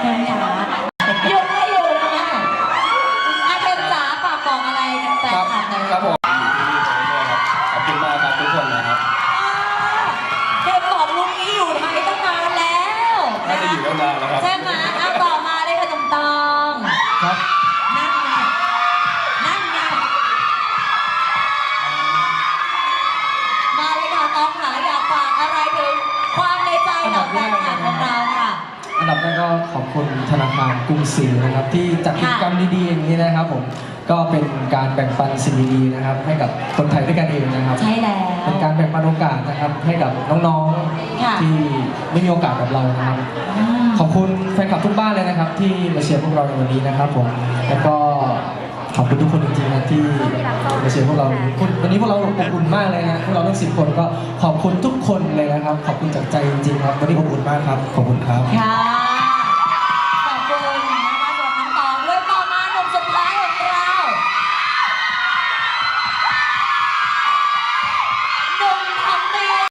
เทมจ๋าหยุดไม่อยู่นะอาเทมจ๋าฝากบอกอะไรกับแฟนคลับหนครับผมขอบคุณมากครับทุกคนนะครับเทมบอกลุงนี้อยู่ไทยตั้งนานแล้วน่าจะอยู่ตั้งนานแล้วครับ ใช่ไหมเอาต่อมาเลยค่ะตองตองครับนั่นไงนั่นไงมาเลยค่ะตองค่ะอยากฝากอะไรถึง แรกก็ขอบคุณธนาคารกรุงศรีนะครับที่จัดกิจกรรมดีๆอย่างนี้นะครับผมก็เป็นการแบ่งปันสิ่งดีๆนะครับ ให้กับคนไทยด้วยกันเองนะครับ ใช่แล้วเป็นการแบ่งปันโอกาสนะครับ ให้กับน้องค่ะๆที่ไม่มีโอกาสแบบเรานะครับขอบคุณแฟนคลับทุกบ้านเลยนะครับ ที่มาเชียร์พวกเราในวันนี้นะครับ ผมแล้วก็ขอบคุณทุกคนจริงๆนะที่มาเชียร์พวกเราคุณวันนี้พวกเราอบอุ่นมากเลยนะพวกเราทั้งสิบคนก็ขอบคุณทุกคนเลยนะครับ ขอบคุณจากใจจริงๆครับวันนี้อบอุ่นมากครับขอบคุณครับค่ะ Hallelujah.